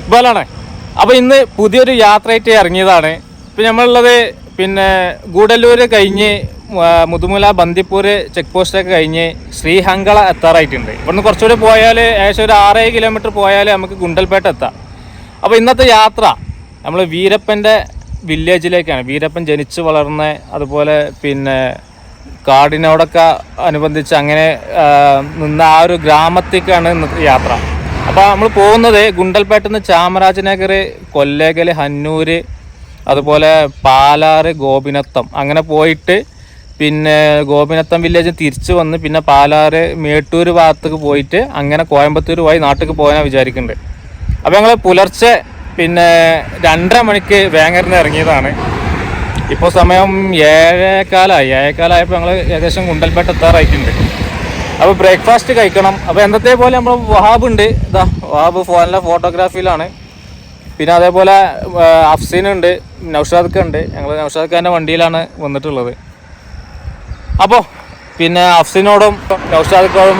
ഇക്ബാലാണ്. അപ്പോൾ ഇന്ന് പുതിയൊരു യാത്രയായിട്ട് ഇറങ്ങിയതാണ്. ഇപ്പം നമ്മളുള്ളത് പിന്നെ ഗൂഡല്ലൂർ കഴിഞ്ഞ് മുതുമല ബന്ദിപ്പൂർ ചെക്ക് പോസ്റ്റൊക്കെ കഴിഞ്ഞ് ശ്രീഹങ്കള എത്താറായിട്ടുണ്ട്. ഇവിടുന്ന് കുറച്ചുകൂടി പോയാൽ ഏകദേശം ഒരു ആറേഴ് കിലോമീറ്റർ പോയാൽ നമുക്ക് ഗുണ്ടൽപേട്ട എത്താം. അപ്പോൾ ഇന്നത്തെ യാത്ര നമ്മൾ വീരപ്പന്റെ വില്ലേജിലേക്കാണ്. വീരപ്പൻ ജനിച്ച് വളർന്ന അതുപോലെ പിന്നെ കാടിനോടൊക്കെ അനുബന്ധിച്ച് അങ്ങനെ നിന്ന ആ ഒരു ഗ്രാമത്തേക്കാണ് ഇന്നത്തെ യാത്ര. അപ്പോൾ നമ്മൾ പോകുന്നത് ഗുണ്ടൽപേട്ടിൽ നിന്ന് ചാമരാജനഗർ കൊല്ലേകൽ ഹന്നൂര് അതുപോലെ പാലാറ് ഗോപിനത്തം. അങ്ങനെ പോയിട്ട് പിന്നെ ഗോപിനത്തം വില്ലേജ് തിരിച്ചു വന്ന് പിന്നെ പാലാറ് മേട്ടൂർ ഭാഗത്തേക്ക് പോയിട്ട് അങ്ങനെ കോയമ്പത്തൂർ പോയി നാട്ടിലേക്ക് പോകാനാണ് വിചാരിക്കുന്നുണ്ട് അപ്പോൾ ഞങ്ങൾ പുലർച്ചെ പിന്നെ രണ്ടര മണിക്ക് വേങ്ങറിന് ഇറങ്ങിയതാണ്. ഇപ്പോൾ സമയം ഏഴേക്കാലായി ഏഴേക്കാലായപ്പോൾ ഞങ്ങൾ ഏകദേശം കുണ്ടൽപേട്ട എത്താറായിട്ടുണ്ട്. അപ്പോൾ ബ്രേക്ക്ഫാസ്റ്റ് കഴിക്കണം. അപ്പോൾ എന്നത്തെ പോലെ നമ്മൾ വഹാബ് ഉണ്ട്. ഇതാ വഹാബ് ഫോണിലെ ഫോട്ടോഗ്രാഫിയിലാണ് പിന്നെ അതേപോലെ അഫ്സീനുണ്ട് നൗഷാദ് ഉണ്ട് ഞങ്ങൾ നൗഷാദ് വണ്ടിയിലാണ് വന്നിട്ടുള്ളത്. അപ്പോൾ പിന്നെ അഫ്സീനോടും നൗഷാദ്ക്കോടും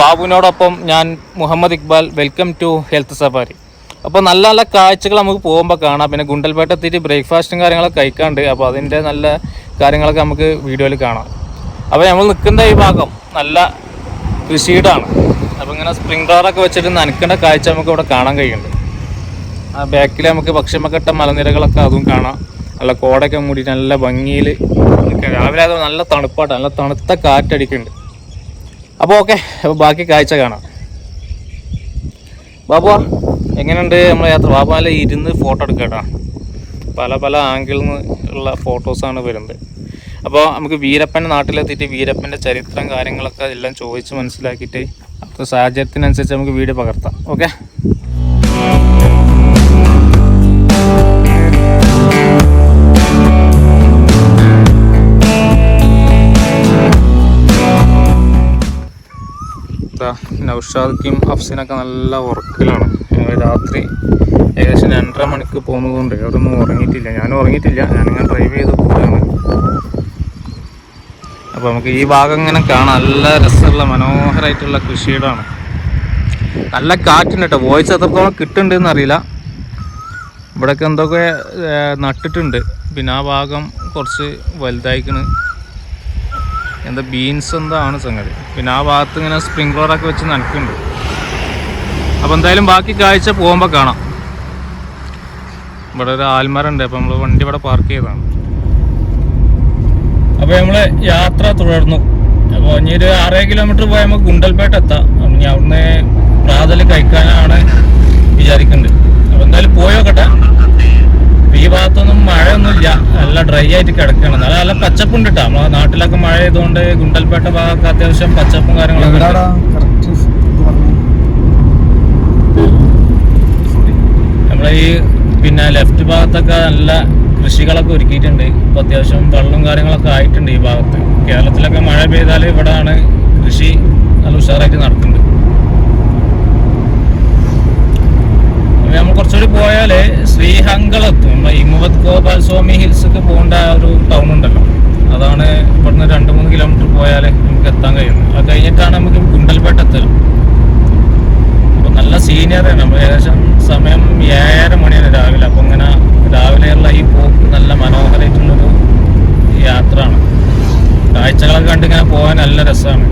ബാബുവിനോടൊപ്പം ഞാൻ Muhammad Iqbal welcome to health safari അപ്പോൾ നല്ല നല്ല കാഴ്ചകൾ നമുക്ക് പോകുമ്പോൾ കാണാം. പിന്നെ ഗുണ്ടൽപേട്ട എത്തിയിട്ട് ബ്രേക്ക്ഫാസ്റ്റും കാര്യങ്ങളൊക്കെ കഴിക്കാണ്ട് അപ്പോൾ അതിന്റെ നല്ല കാര്യങ്ങളൊക്കെ നമുക്ക് വീഡിയോയിൽ കാണാം. അപ്പോൾ നമ്മൾ നിൽക്കുന്ന ഈ ഭാഗം നല്ല കൃഷിയിടാണ് അപ്പോൾ ഇങ്ങനെ സ്പ്രിംഗ്ലറൊക്കെ വെച്ചിട്ട് നനക്കേണ്ട കാഴ്ച നമുക്ക് ഇവിടെ കാണാൻ കഴിയുന്നുണ്ട്. ആ ബാക്കിൽ നമുക്ക് ഭക്ഷ്യമക്കെട്ട മലനിരകളൊക്കെ അതും കാണാം. നല്ല കോടയൊക്കെ മൂടിയിട്ട് നല്ല ഭംഗിയിൽ രാവിലെ അത് നല്ല തണുപ്പാട്ട്. നല്ല തണുത്ത കാറ്റടിക്കുന്നുണ്ട്. അപ്പോൾ ഓക്കെ അപ്പോൾ ബാക്കി കാഴ്ച കാണാം. ബാബുവാ എങ്ങനെയുണ്ട് നമ്മളെ യാത്ര? ബാബു നല്ല ഇരുന്ന് ഫോട്ടോ എടുക്കട്ടാ. പല പല ആംഗിളിൽ നിന്ന് ഉള്ള ഫോട്ടോസാണ് വരുന്നത്. അപ്പോൾ നമുക്ക് വീരപ്പന്റെ നാട്ടിലെത്തിയിട്ട് വീരപ്പന്റെ ചരിത്രം കാര്യങ്ങളൊക്കെ എല്ലാം ചോദിച്ച് മനസ്സിലാക്കിയിട്ട് അപ്പോൾ സാഹചര്യത്തിനനുസരിച്ച് നമുക്ക് വീഡിയോ പകർത്താം. ഓക്കെ നൗഷാദിക്കും അഫ്സിനൊക്കെ നല്ല ഉറക്കിലാണ്. ഞങ്ങൾ രാത്രി ഏകദേശം രണ്ടര മണിക്ക് പോകുന്നതുകൊണ്ട് അതൊന്നും ഉറങ്ങിയിട്ടില്ല. ഞാനും ഉറങ്ങിയിട്ടില്ല. ഞാനിങ്ങനെ ഡ്രൈവ് ചെയ്ത് പോവുകയാണ്. അപ്പോൾ നമുക്ക് ഈ ഭാഗം ഇങ്ങനെ കാണാം. നല്ല രസമുള്ള മനോഹരമായിട്ടുള്ള കൃഷിയിടാണ് നല്ല കാറ്റുണ്ട് കേട്ടോ. വോയിസ് എത്രത്തോളം കിട്ടുന്നുണ്ടെന്ന് അറിയില്ല. ഇവിടെയൊക്കെ എന്തൊക്കെ നട്ടിട്ടുണ്ട്. പിന്നെ ആ ഭാഗം കുറച്ച് വലുതായിക്കണ്. എന്താ ബീൻസ് എന്താണ് സംഗതി. പിന്നെ ആ ഭാഗത്ത് ഇങ്ങനെ സ്പ്രിംഗ്ലറൊക്കെ വെച്ച് നനക്കുന്നുണ്ട് അപ്പോൾ എന്തായാലും ബാക്കി കാഴ്ച പോകുമ്പോൾ കാണാം. ഇവിടെ ഒരു ആൽമരുണ്ട് അപ്പോൾ നമ്മൾ വണ്ടി ഇവിടെ പാർക്ക് ചെയ്തതാണ്. അപ്പോൾ നമ്മൾ യാത്ര തുടർന്നു. അപ്പോൾ ഇനി ഒരു ആറേ കിലോമീറ്റർ പോയാൽ നമുക്ക് ഗുണ്ടൽപേട്ട എത്താം. അപ്പം ഇനി അവിടുന്ന് പ്രാതൽ കഴിക്കാനാണ് വിചാരിക്കുന്നുണ്ട് അപ്പോൾ എന്തായാലും പോയോക്കട്ടെ ഈ ഭാഗത്തൊന്നും മഴയൊന്നുമില്ല. നല്ല ഡ്രൈ ആയിട്ട് കിടക്കണം. നല്ല നല്ല പച്ചപ്പുണ്ട് കേട്ടോ നമ്മളെ നാട്ടിലൊക്കെ മഴ ആയതുകൊണ്ട് ഗുണ്ടൽപേട്ട ഭാഗമൊക്കെ അത്യാവശ്യം പച്ചപ്പും കാര്യങ്ങളൊക്കെ നമ്മളെ ഈ പിന്നെ ലെഫ്റ്റ് ഭാഗത്തൊക്കെ നല്ല കൃഷികളൊക്കെ ഒരുക്കിയിട്ടുണ്ട്. ഇപ്പൊ അത്യാവശ്യം വെള്ളം കാര്യങ്ങളൊക്കെ ആയിട്ടുണ്ട് ഈ ഭാഗത്ത്. കേരളത്തിലൊക്കെ മഴ പെയ്താൽ ഇവിടെയാണ് കൃഷി നല്ല ഉഷാറായിട്ട് നടക്കുന്നുണ്ട് നമ്മൾ കുറച്ചുകൂടി പോയാൽ ശ്രീഹങ്കളത്ത് നമ്മൾ ഇമുവത് ഗോപാൽ സ്വാമി ഹിൽസൊക്കെ പോകേണ്ട ഒരു ടൗൺ ഉണ്ടല്ലോ. അതാണ് ഇവിടുന്ന് രണ്ട് മൂന്ന് കിലോമീറ്റർ പോയാൽ നമുക്ക് എത്താൻ കഴിയുന്നത്. അത് കഴിഞ്ഞിട്ടാണ് നമുക്ക് ഗുണ്ടൽപേട്ട എത്തൽ നല്ല സീനിയറാണ് നമ്മൾ ഏകദേശം സമയം ഏഴര മണിയാണ് രാവിലെ. അപ്പൊ ഇങ്ങനെ രാവിലെയുള്ള ഈ പോക്ക് നല്ല മനോഹരമായിട്ടുള്ളൊരു യാത്രയാണ് കാഴ്ചകളൊക്കെ കണ്ട് ഇങ്ങനെ രസമാണ്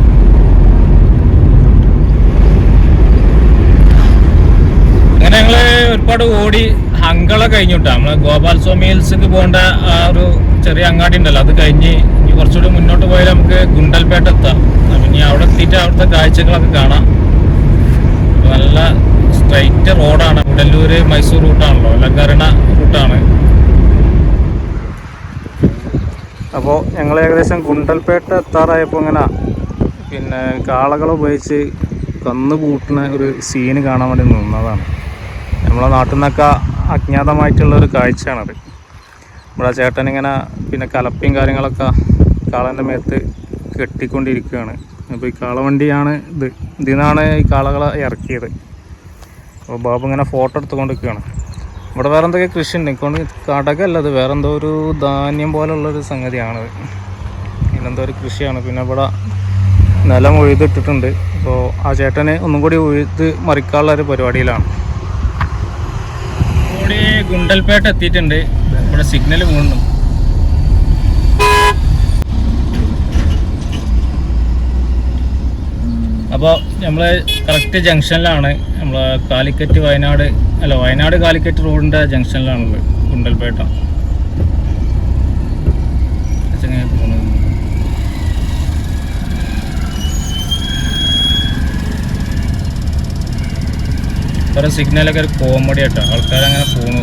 അങ്ങനെ ഞങ്ങൾ ഒരുപാട് ഓടി ഹങ്കള കഴിഞ്ഞിട്ടാ. നമ്മൾ ഗോപാൽ സ്വാമി ഹിൽസിക്ക് പോകേണ്ട ആ ഒരു ചെറിയ അങ്ങാടി ഉണ്ടല്ലോ. അത് കഴിഞ്ഞ് ഇനി കുറച്ചുകൂടി മുന്നോട്ട് പോയാൽ നമുക്ക് ഗുണ്ടൽപേട്ട എത്താം. ഇനി അവിടെ എത്തിയിട്ട് അവിടുത്തെ കാഴ്ചകളൊക്കെ കാണാം. നല്ല സ്ട്രൈറ്റ് റോഡാണ് ഉടല്ലൂര് മൈസൂർ റൂട്ടാണല്ലോ ലങ്കരണ റൂട്ടാണ് അപ്പോൾ ഞങ്ങൾ ഏകദേശം ഗുണ്ടൽപേട്ട എത്താറായപ്പോൾ ഇങ്ങനെ പിന്നെ കാളകളെ ഉപയോഗിച്ച് കന്ന് പൂട്ടുന്ന ഒരു സീന് കാണാൻ വേണ്ടി നിന്നതാണ്. നമ്മളെ നാട്ടിൽ നിന്നൊക്കെ അജ്ഞാതമായിട്ടുള്ള ഒരു കാഴ്ചയാണത്. നമ്മുടെ ചേട്ടൻ ഇങ്ങനെ പിന്നെ കലപ്പയും കാര്യങ്ങളൊക്കെ കാളന്റെ മേത്ത് കെട്ടിക്കൊണ്ടിരിക്കുകയാണ്. അപ്പോൾ ഈ കാളവണ്ടിയാണ് ഇത്. ഇതിനാണ് ഈ കാളകളെ ഇറക്കിയത്. അപ്പോൾ ബാബു ഇങ്ങനെ ഫോട്ടോ എടുത്തുകൊണ്ടിരിക്കുകയാണ്. ഇവിടെ വേറെ എന്തൊക്കെ കൃഷി ഉണ്ട് ഇപ്പോൾ കടകല്ല അത് വേറെ എന്തോ ഒരു ധാന്യം പോലുള്ളൊരു സംഗതിയാണത്. പിന്നെന്തോ ഒരു കൃഷിയാണ്. പിന്നെ ഇവിടെ നിലം ഉഴുതിട്ടിട്ടുണ്ട്. അപ്പോൾ ആ ചേട്ടനെ ഒന്നും കൂടി ഉഴുത് മറിക്കാനുള്ള ഒരു പരിപാടിയിലാണ്. ഗുണ്ടൽപേട്ട എത്തിയിട്ടുണ്ട്. ഇവിടെ സിഗ്നൽ പോകുന്നു അപ്പോൾ നമ്മൾ കറക്റ്റ് ജംഗ്ഷനിലാണ്. നമ്മൾ കാലിക്കറ്റ് വയനാട് അല്ല വയനാട് കാലിക്കറ്റ് റോഡിന്റെ ജംഗ്ഷനിലാണുള്ളത് ഗുണ്ടൽപേട്ട. കുറെ സിഗ്നലൊക്കെ ഒരു കോമഡി ആട്ടോ. ആൾക്കാരങ്ങനെ പോണു.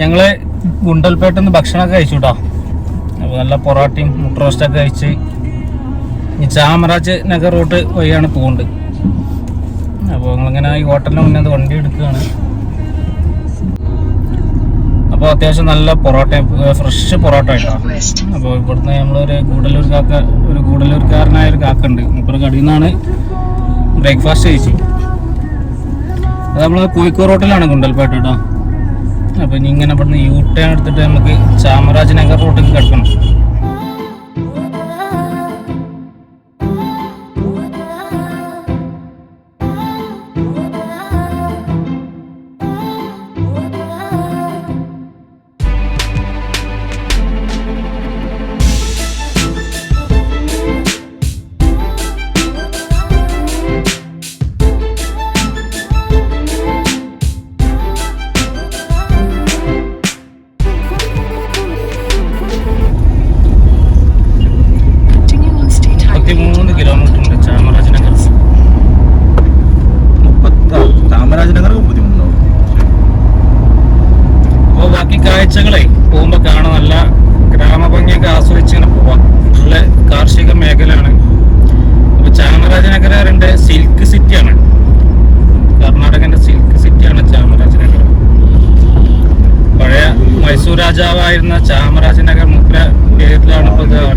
ഞങ്ങൾ ഗുണ്ടൽപേട്ട നിന്ന് ഭക്ഷണമൊക്കെ കഴിച്ചു കേട്ടോ അപ്പോൾ നല്ല പൊറോട്ടയും മുട്ട റോസ്റ്റൊക്കെ കഴിച്ച് ഈ ചാമരാജ് നഗർ റൂട്ട് വഴിയാണ് പോകുന്നത് അപ്പോൾ ഞങ്ങളിങ്ങനെ ഈ ഹോട്ടലിന് മുന്നേ വണ്ടി എടുക്കുകയാണ്. അപ്പോൾ അത്യാവശ്യം നല്ല പൊറോട്ട ഫ്രഷ് പൊറോട്ട കേട്ടോ അപ്പോൾ ഇവിടുന്ന് നമ്മളൊരു ഗൂഡല്ലൂർ കാക്ക ഒരു ഗൂഡല്ലൂർക്കാരനായ ഒരു കാക്ക ഉണ്ട് മുപ്പത് കടയിൽ നിന്നാണ് ബ്രേക്ക്ഫാസ്റ്റ് കഴിച്ചു. അത് നമ്മൾ കോഴിക്കോട് റോട്ടിലാണ് ഗുണ്ടൽപേട്ട കേട്ടോ. അപ്പോൾ ഇനി ഇങ്ങനെ ഇവിടുന്ന് യൂ ടേൺ എടുത്തിട്ട് നമുക്ക് ചാമരാജനഗർ റോട്ടിൽ കിടക്കണം.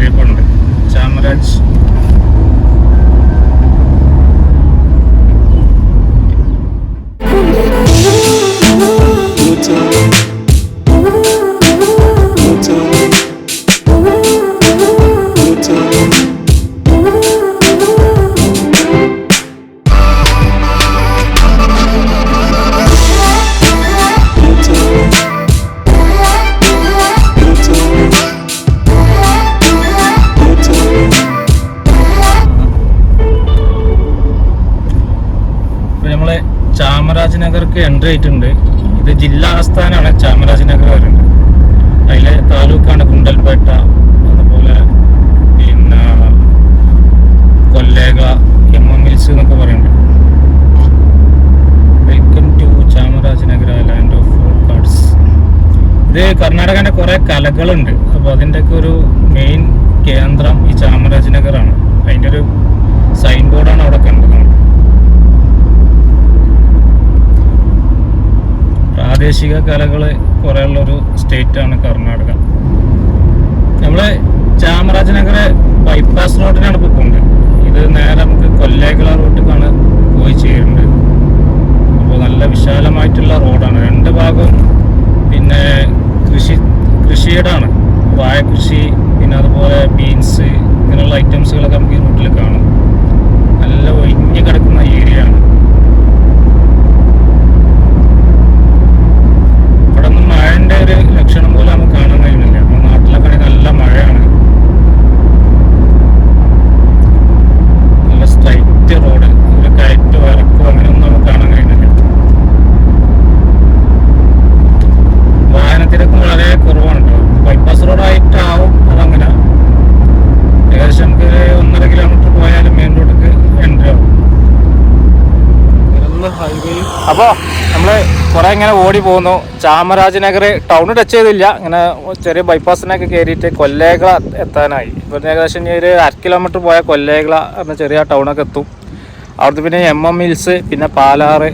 ഇപ്പോൾ ആയിട്ടുണ്ട്. ഇത് ജില്ലാ ആസ്ഥാനമാണ് ചാമരാജനഗർ വരുന്നത് അതിലെ താലൂക്കാണ് കുണ്ടൽപേട്ട അതുപോലെ പിന്നെ കൊല്ലേക എം എം എൽസ് എന്നൊക്കെ പറയുന്നുണ്ട് welcome to Chamarajanagara land of cards ഇത് കർണാടകന്റെ കുറേ കലകളുണ്ട്. അപ്പോൾ അതിന്റെയൊക്കെ ഒരു മെയിൻ കേന്ദ്രം ഈ ചാമരാജനഗറാണ് അതിന്റെ ഒരു സൈൻ ബോർഡാണ് അവിടെ കണ്ടത്. നമുക്ക് പ്രാദേശിക കലകൾ കുറേ ഉള്ളൊരു സ്റ്റേറ്റാണ് കർണാടക. നമ്മൾ ചാമരാജനഗർ ബൈപ്പാസ് റോഡിനാണ് പോകുന്നത് ഇത് നേരെ നമുക്ക് കൊല്ലേകള റൂട്ടിലാണ് പോയി ചേരുന്നത് അപ്പോൾ നല്ല വിശാലമായിട്ടുള്ള റോഡാണ്. രണ്ട് ഭാഗവും പിന്നെ കൃഷി കൃഷിയിടാണ്. വാഴ കൃഷി പിന്നെ അതുപോലെ ബീൻസ് ഇങ്ങനെയുള്ള ഐറ്റംസുകളൊക്കെ നമുക്ക് ഈ റൂട്ടിൽ കാണും നല്ല ഒഴിഞ്ഞു കിടക്കുന്ന ഏരിയ ആണ് ഇവിടെ ഒന്നും മഴന്റെ ഒരു ലക്ഷണം പോലും നമുക്ക് കാണാൻ കഴിയുന്നില്ല നമ്മുടെ നാട്ടിലൊക്കെ ആണെങ്കിൽ നല്ല മഴയാണ് നല്ല സ്ട്രൈറ്റ് റോഡ് ഒരു കയറ്റോ ഇറക്കോ അങ്ങനെയൊന്നും നമുക്ക് കാണാൻ കഴിയുന്നില്ല വാഹനത്തിരക്കും വളരെ കുറവാണ് കേട്ടോ ബൈപ്പാസ് റോഡായിട്ടാവും അതങ്ങനെ ഏകദേശം നമുക്ക് ഒരു ഒന്നര കിലോമീറ്റർ പോയാലും മെയിൻ റോഡിലേക്ക് എൻട്രി ആവും ഹൈവേയിൽ അപ്പോൾ നമ്മൾ കുറേ ഇങ്ങനെ ഓടി പോകുന്നു. ചാമരാജനഗർ ടൗൺ ടച്ച് ചെയ്തില്ല. ഇങ്ങനെ ചെറിയ ബൈപ്പാസിനൊക്കെ കയറിയിട്ട് കൊല്ലേകള എത്താനായി. ഇപ്പോൾ ഏകദേശം ഇനി ഒരു അര കിലോമീറ്റർ പോയാൽ കൊല്ലേകള എന്ന ചെറിയ ടൗണൊക്കെ എത്തും. അവിടുന്ന് പിന്നെ എം എം ഹിൽസ് പിന്നെ പാലാറ്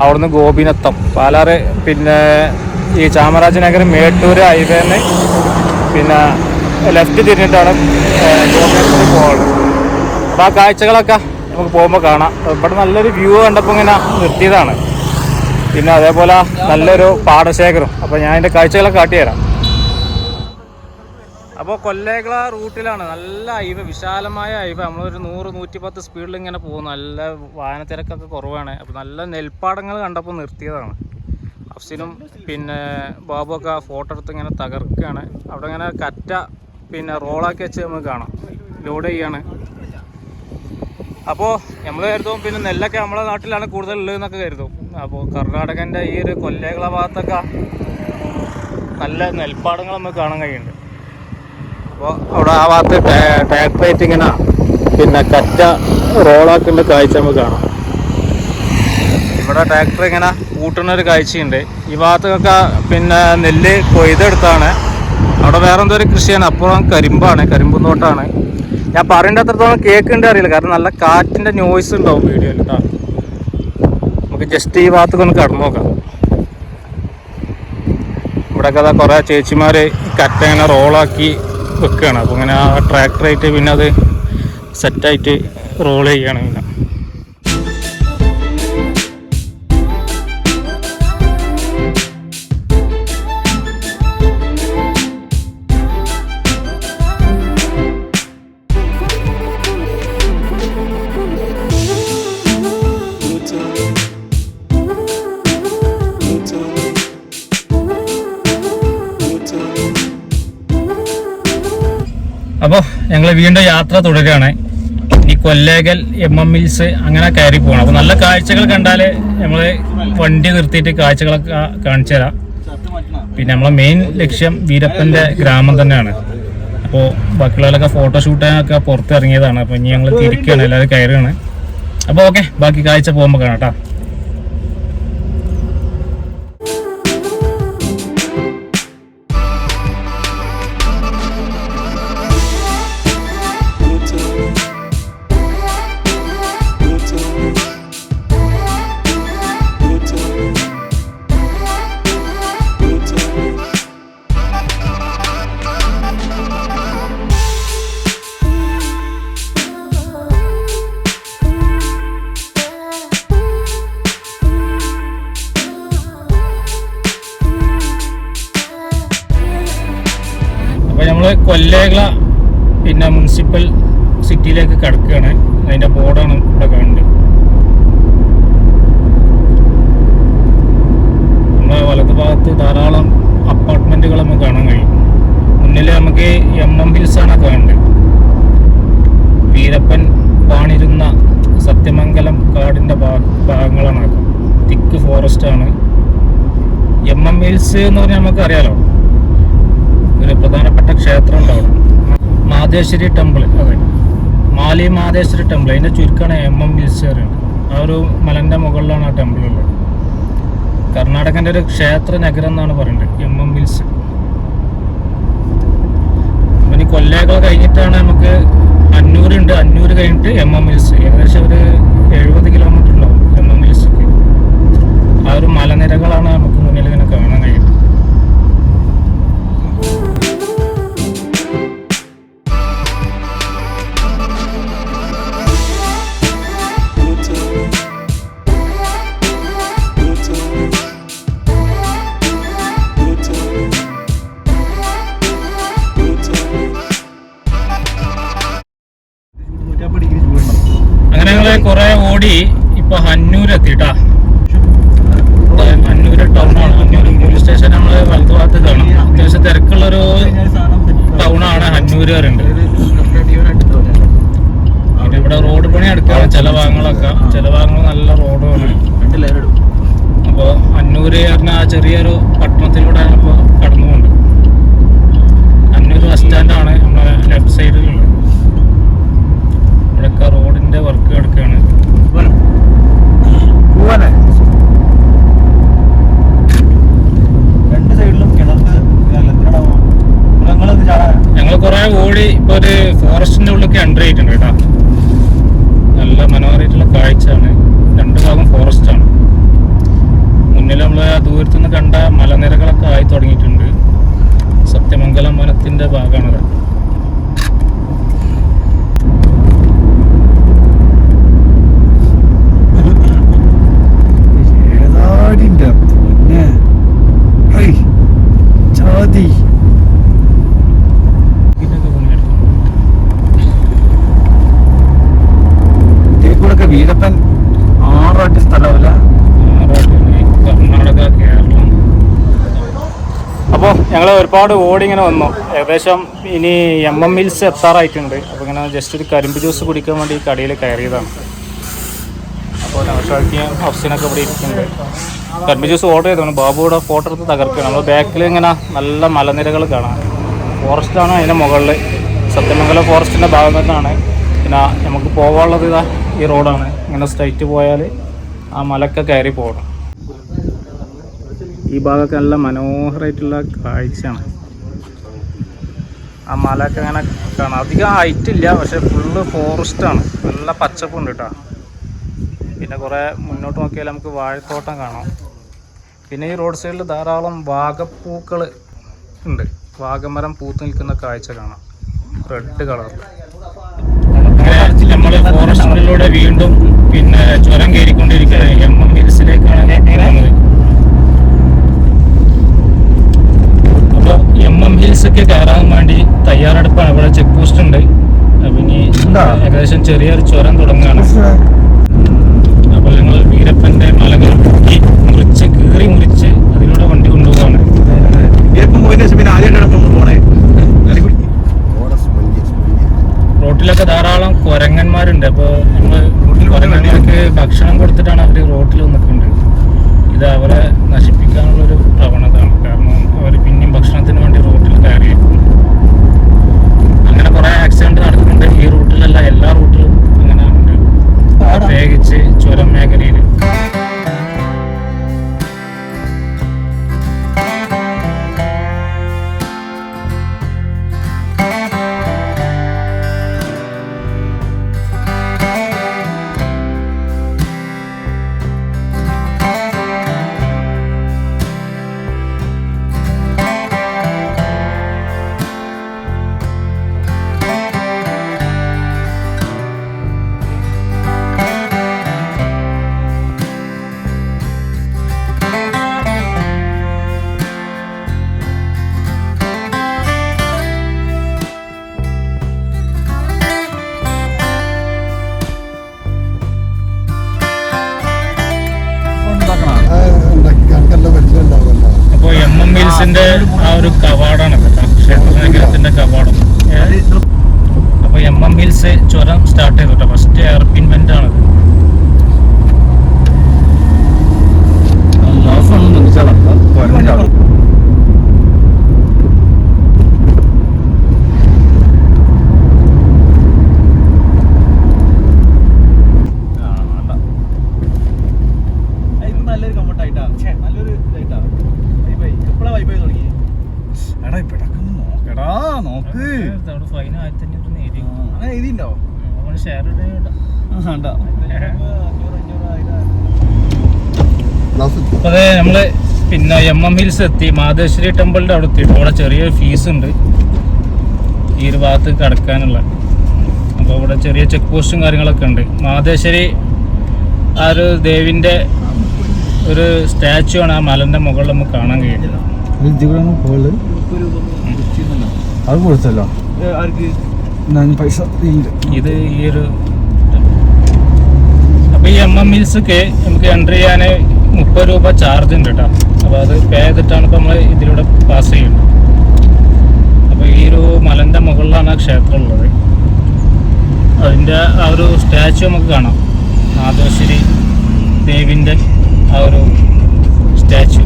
അവിടുന്ന് ഗോപിനത്തം. പാലാറ് പിന്നെ ഈ ചാമരാജനഗർ മേട്ടൂർ ഹൈവേന്ന് പിന്നെ ലെഫ്റ്റ് തിരിഞ്ഞിട്ടാണ് ഗോപിനത്തിൽ പോകുന്നത് അപ്പോൾ ആ കാഴ്ചകളൊക്കെ നമുക്ക് പോകുമ്പോൾ കാണാം. ഇവിടെ നല്ലൊരു വ്യൂ കണ്ടപ്പോൾ ഇങ്ങനെ നിർത്തിയതാണ്. പിന്നെ അതേപോലെ നല്ലൊരു പാടശേഖരം. അപ്പോൾ ഞാൻ അതിന്റെ കാഴ്ചകളൊക്കെ കാട്ടിത്തരാം. അപ്പോൾ കൊല്ലേകള റൂട്ടിലാണ്. നല്ല ഹൈവേ വിശാലമായ ഹൈവേ നമ്മളൊരു നൂറ് നൂറ്റിപ്പത്ത് സ്പീഡിൽ ഇങ്ങനെ പോകും നല്ല വാഹനത്തിരക്കൊക്കെ കുറവാണ്. അപ്പോൾ നല്ല നെൽപ്പാടങ്ങൾ കണ്ടപ്പോൾ നിർത്തിയതാണ്. അഫ്സിനും പിന്നെ ബാബുവൊക്കെ ഫോട്ടോ എടുത്ത് ഇങ്ങനെ തകർക്കുകയാണ്. അവിടെ ഇങ്ങനെ കറ്റ പിന്നെ റോളാക്കി വെച്ച് നമുക്ക് കാണാം. ലോഡ് ചെയ്യാണ്. അപ്പോൾ നമ്മൾ കരുതും പിന്നെ നെല്ലൊക്കെ നമ്മളെ നാട്ടിലാണ് കൂടുതൽ ഉള്ളതെന്നൊക്കെ കരുതും. അപ്പോൾ കർണാടകന്റെ ഈ ഒരു കൊല്ലേകള ഭാഗത്തൊക്കെ നല്ല നെൽപ്പാടങ്ങൾ നമുക്ക് കാണാൻ കഴിയുന്നുണ്ട്. അപ്പോൾ അവിടെ ആ ഭാഗത്ത് ട്രാക്ടറേറ്റ് ഇങ്ങനെ പിന്നെ കറ്റ റോളാക്കേണ്ട കാഴ്ച നമുക്ക് കാണാം. ഇവിടെ ട്രാക്ടർ ഇങ്ങനെ കൂട്ടുന്ന ഒരു കാഴ്ചയുണ്ട്. ഈ ഭാഗത്തൊക്കെ പിന്നെ നെല്ല് കൊയ്തെടുത്താണ്. അവിടെ വേറെന്തോ ഒരു കൃഷിയാണ്. അപ്പുറം കരിമ്പാണ് കരിമ്പ് തോട്ടാണ്. ഞാൻ പറയേണ്ട അത്രത്തോളം കേൾക്കുന്നുണ്ട് അറിയില്ല. കാരണം നല്ല കാറ്റിന്റെ നോയ്സ് ഉണ്ടാവും വീഡിയോയിൽ കേട്ടോ നമുക്ക് ജസ്റ്റ് ഈ ഭാഗത്തൊക്കെ ഒന്ന് കടന്നു നോക്കാം. ഇവിടെ അതാ കുറേ ചേച്ചിമാർ കറ്റ ഇങ്ങനെ റോളാക്കി വെക്കുകയാണ് അപ്പോൾ ഇങ്ങനെ ആ ട്രാക്ടറായിട്ട് പിന്നെ അത് സെറ്റായിട്ട് റോൾ ചെയ്യുകയാണ് പിന്നെ ഞങ്ങൾ വീണ്ടും യാത്ര തുടരുകയാണ്. ഈ കൊല്ലേകൽ എം എം മിൽസ് അങ്ങനെ കയറി പോകണം അപ്പോൾ നല്ല കാഴ്ചകൾ കണ്ടാൽ നമ്മൾ വണ്ടി നിർത്തിയിട്ട് കാഴ്ചകളൊക്കെ കാണിച്ചു തരാം. പിന്നെ നമ്മളെ മെയിൻ ലക്ഷ്യം വീരപ്പന്റെ ഗ്രാമം തന്നെയാണ്. അപ്പോൾ ബാക്കിയുള്ളവരൊക്കെ ഫോട്ടോഷൂട്ടിനൊക്കെ പുറത്തിറങ്ങിയതാണ്. അപ്പോൾ ഇനി ഞങ്ങൾ തിരിക്കുകയാണ് എല്ലാവരും കയറുകയാണ്. അപ്പോൾ ഓക്കെ ബാക്കി കാഴ്ച പോകുമ്പോൾ കാണാം കേട്ടോ പിന്നെ സിറ്റിയിലേക്ക് കിടക്കുകയാണ്. അതിന്റെ ബോർഡാണ് ഇവിടെ കാണുന്നത്. നമ്മുടെ വലത് ഭാഗത്ത് ധാരാളം അപ്പാർട്ട്മെന്റുകൾ നമുക്ക് കാണാൻ കഴിയും. മുന്നിൽ നമുക്ക് എം എം ഹിൽസാണ് കാണുന്നത്. വീരപ്പൻ പാണിരുന്ന സത്യമംഗലം കാടിന്റെ ഭാഗങ്ങളാണ് തിക്ക് ഫോറസ്റ്റ് ആണ്. എം എം ഹിൽസ് എന്ന് പറഞ്ഞാൽ നമുക്ക് അറിയാലോ ഒരു പ്രധാനപ്പെട്ട ക്ഷേത്രം ഉണ്ട് അവിടെ മാതേശ്വരി ടെമ്പിൾ അതെ. മാലി മാതേശ്വരി ടെമ്പിൾ അതിന്റെ ചുരുക്കമാണ് എം എം പറയുന്നത്. ആ ഒരു മലന്റെ മുകളിലാണ് ആ ടെമ്പിൾ ഉള്ളത്. കർണാടകന്റെ ഒരു ക്ഷേത്ര നഗരം എന്നാണ് പറയുന്നത് എം എം മിൽസ് ഇനി കൊല്ലേകൾ കഴിഞ്ഞിട്ടാണ് നമുക്ക് അന്നൂരുണ്ട് അന്നൂർ കഴിഞ്ഞിട്ട് എം എം മിൽസ് ഏകദേശം ഒരു എഴുപത് കിലോമീറ്റർ ചില ഭാഗങ്ങളൊക്കെ ചില ഭാഗങ്ങൾ നല്ല റോഡുമാണ് അപ്പോൾ അന്നൂര് പറഞ്ഞ ആ ചെറിയൊരു പട്ടണത്തിലൂടെയാണ് ഇപ്പോൾ കടന്നു പോകുന്നത് അന്നൂർ ബസ് സ്റ്റാൻഡാണ് നമ്മുടെ ലെഫ്റ്റ് സൈഡിലുള്ളത് ഇവിടെയൊക്കെ റോഡിന്റെ വർക്ക് ചാടാൻ ഞങ്ങൾ കുറെ ഓടി ഇപ്പൊ ഒരു ഫോറസ്റ്റിന്റെ ഉള്ളിലൊക്കെ എന്റർ ആയിട്ടുണ്ട് കേട്ടോ. നല്ല മനോഹരമായിട്ടുള്ള കാഴ്ചയാണ്. രണ്ട് ഭാഗം ഫോറസ്റ്റ് ആണ്. മുന്നിൽ നമ്മൾ ആ ദൂരത്തു നിന്ന് കണ്ട മലനിരകളൊക്കെ ആയി തുടങ്ങിയിട്ടുണ്ട്. സത്യമംഗലം വനത്തിന്റെ ഭാഗമാണത് ഏതാടിന്റെ പിന്നെ? ജാതി. ആറാട്ട് സ്ഥലമല്ല. അപ്പോൾ ഞങ്ങൾ ഒരുപാട് ഓടി ഇങ്ങനെ വന്നു. ഏകദേശം ഇനി എം എം മിൽസ് എത്താറായിട്ടുണ്ട്. അപ്പോൾ ഇങ്ങനെ ജസ്റ്റ് ഒരു കരിമ്പ് ജ്യൂസ് കുടിക്കാൻ വേണ്ടി ഈ കടയിൽ കയറിയതാണ്. അപ്പോൾ നൗഷാക്കിയും ഹഫ്സിനൊക്കെ ഇവിടെ ഇരിക്കുന്നുണ്ട്. കരിമ്പ് ജ്യൂസ് ഓർഡർ ചെയ്തതാണ്. ബാബുവിടെ ഫോട്ടോ എടുത്ത് തകർക്കുകയാണ്. നമ്മൾ ബാക്കിൽ ഇങ്ങനെ നല്ല മലനിരകൾ കാണാം. ഫോറസ്റ്റാണ് അതിന്റെ മുകളിൽ സത്യമംഗല ഫോറസ്റ്റിന്റെ ഭാഗം തന്നെയാണ്. പിന്നെ നമുക്ക് പോകാനുള്ളത് ഈ റോഡാണ് ഇങ്ങനെ സ്ട്രൈറ്റ് പോയാൽ ആ മലക്ക കയറി പോകണം. ഈ ഭാഗമൊക്കെ നല്ല മനോഹരമായിട്ടുള്ള കാഴ്ചയാണ്. ആ മലയൊക്കെ അങ്ങനെ കാണാം. അധികം ഹൈറ്റ് ഇല്ല പക്ഷെ ഫുള്ള് ഫോറസ്റ്റാണ് നല്ല പച്ചപ്പുണ്ട് കേട്ടോ പിന്നെ കുറേ മുന്നോട്ട് നോക്കിയാൽ നമുക്ക് വാഴത്തോട്ടം കാണാം. പിന്നെ ഈ റോഡ് സൈഡിൽ ധാരാളം വാഗപ്പൂക്കൾ ഉണ്ട്. വാഗമരം പൂത്ത് നിൽക്കുന്ന കാഴ്ച കാണാം. റെഡ് കളറിൽ നമ്മൾ ഫോറസ്റ്റിലൂടെ വീണ്ടും പിന്നെ ചുരം കയറിക്കൊണ്ടിരിക്കുന്നത് എം എം ഹിൽസിലേക്കാണ് പോകുന്നത് അപ്പോൾ എം എം ഹിൽസ് ഒക്കെ കയറാൻ വേണ്ടി തയ്യാറെടുപ്പാണ് ഇവിടെ ചെക്ക് പോസ്റ്റ് ഉണ്ട് അപ്പൊ ഇനി ഉണ്ടോ? ഏകദേശം ചെറിയൊരു ചുരം തുടങ്ങുകയാണ്. അപ്പോൾ ഞങ്ങൾ വീരപ്പന്റെ മലകൾ പൊക്കി മുറിച്ച് കീറി മുറിച്ച് അതിലൂടെ വണ്ടി കൊണ്ടുപോവാണ് റോട്ടിലൊക്കെ ധാരാളം കുരങ്ങന്മാരുണ്ട്. അപ്പോൾ നമ്മൾ കുരങ്ങന്മാർക്ക് ഭക്ഷണം കൊടുത്തിട്ടാണ് അവർ റോട്ടിൽ നിൽക്കുന്നുണ്ട് ഇത് അവരെ നശിപ്പിക്കാനുള്ളൊരു ക്ഷേത്രനഗരത്തിന്റെ കവാടം അപ്പോൾ എം എം ഹിൽസ് ചുരം സ്റ്റാർട്ട് ചെയ്തു ഫസ്റ്റ് എയർപിൻ. ആ, നല്ലൊരു ആയിട്ടാ. നല്ലൊരു ഇതായിട്ടാ. Vibe ആയി. എപ്പളാ തുടങ്ങി? എടാ, ഇപ്പൊ നോക്ക്. ഫൈൻ ആയിരത്തി അഞ്ഞൂറ് ആ, നേരി അങ്ങനെ? ഷെയർ വേണ്ട. അതെ. നമ്മൾ പിന്നെ എം എം ഹിൽസ് എത്തി. മാതേശ്വരി ടെമ്പിളിന്റെ അവിടെ എത്തി അവിടെ ചെറിയൊരു ഫീസ് ഉണ്ട്. ഈ ഒരു ഭാഗത്ത് കടക്കാനുള്ള. അപ്പോൾ ഇവിടെ ചെറിയ ചെക്ക് പോസ്റ്റും കാര്യങ്ങളൊക്കെ ഉണ്ട്. മാതേശ്വരി ആ ഒരു ദേവിന്റെ ഒരു സ്റ്റാച്ചു ആണ്. ആ മലന്റെ മുകളിൽ നമുക്ക് കാണാൻ കഴിയുന്നത് അത് കൊടുത്തല്ലോ. പൈസ ഇത് ഈ ഒരു അപ്പൊ ഈ എം എം ഹിൽസൊക്കെ നമുക്ക് എന്റർ ചെയ്യാൻ മുപ്പത് രൂപ ചാർജ് ഉണ്ട് കേട്ടോ അപ്പോൾ അത് പേ ചെയ്തിട്ടാണ് ഇപ്പോൾ നമ്മൾ ഇതിലൂടെ പാസ് ചെയ്യുന്നത്. അപ്പോൾ ഈ ഒരു മലന്റെ മുകളിലാണ് ആ ക്ഷേത്രം ഉള്ളത്. അതിന്റെ ആ ഒരു സ്റ്റാച്ചു നമുക്ക് കാണാം. നാദോശ്ശേരി ദേവിന്റെ ആ ഒരു സ്റ്റാച്ചു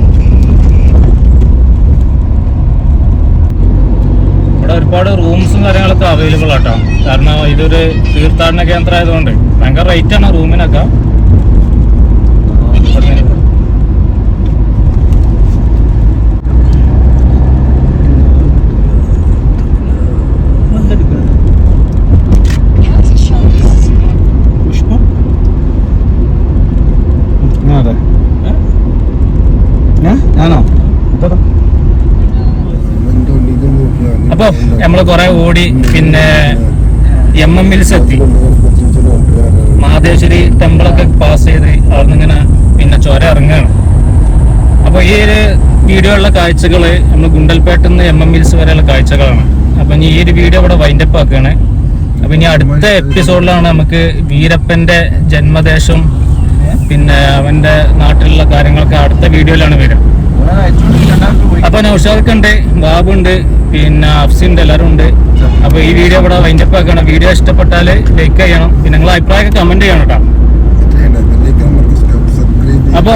ഇവിടെ ഒരുപാട് റൂംസും കാര്യങ്ങളൊക്കെ അവൈലബിൾ ആട്ടോ. കാരണം ഇതൊരു തീർത്ഥാടന കേന്ദ്രം ആയതുകൊണ്ട് ഭയങ്കര റേറ്റ് ആണ് റൂമിനൊക്കെ പുഷ്പം അതെ ഞാനോ അപ്പൊ നമ്മൾ കുറെ ഓടി പിന്നെ എം എം മിൽസ് എത്തി. മഹാദേശ്വരി ടെമ്പിളൊക്കെ പാസ് ചെയ്ത് അവിടെ ഇങ്ങനെ പിന്നെ ചുര ഇറങ്ങുകയാണ് അപ്പോൾ ഈ ഒരു വീഡിയോയുള്ള കാഴ്ചകൾ നമ്മൾ ഗുണ്ടൽപേട്ടിൽ നിന്ന് എം എം മിൽസ് വരെയുള്ള കാഴ്ചകളാണ്. അപ്പം ഇനി ഈ ഒരു വീഡിയോ ഇവിടെ വൈൻഡപ്പ് ആക്കുകയാണ്. അപ്പൊ ഇനി അടുത്ത എപ്പിസോഡിലാണ് നമുക്ക് വീരപ്പന്റെ ജന്മദേശം പിന്നെ അവന്റെ നാട്ടിലുള്ള കാര്യങ്ങളൊക്കെ അടുത്ത വീഡിയോയിലാണ് വരിക. അപ്പൊ നൗഷാർക്കുണ്ട് ബാബുണ്ട് പിന്നെ അഫ്സിന്റെ എല്ലാവരും ഉണ്ട് അപ്പൊ ഈ വീഡിയോ ഇവിടെ വൈൻഡപ്പ് ആക്കണം. വീഡിയോ ഇഷ്ടപ്പെട്ടാൽ ലൈക്ക് ചെയ്യണം. പിന്നെ നിങ്ങളെ അഭിപ്രായമൊക്കെ കമന്റ് ചെയ്യണം കേട്ടോ. അപ്പൊ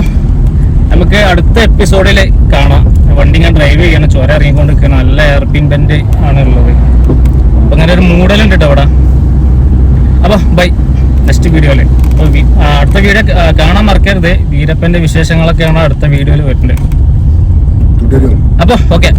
നമുക്ക് അടുത്ത എപ്പിസോഡിൽ കാണാം. വണ്ടി ഞാൻ ഡ്രൈവ് ചെയ്യണം. ചോര ഇറങ്ങിക്കൊണ്ടിരിക്കണം നല്ല എയർപിൻ ബെൻഡ് ആണ് ഉള്ളത് അപ്പൊ അങ്ങനെ ഒരു മൂടലുണ്ട് കേട്ടോ അവിടെ. അപ്പൊ ബൈ നെക്സ്റ്റ് വീഡിയോയിൽ അടുത്ത വീഡിയോ കാണാൻ മറക്കരുത്. വീരപ്പന്റെ വിശേഷങ്ങളൊക്കെയാണ് അടുത്ത വീഡിയോയിൽ വരുന്നത്. അപ്പൊ ഓക്കെ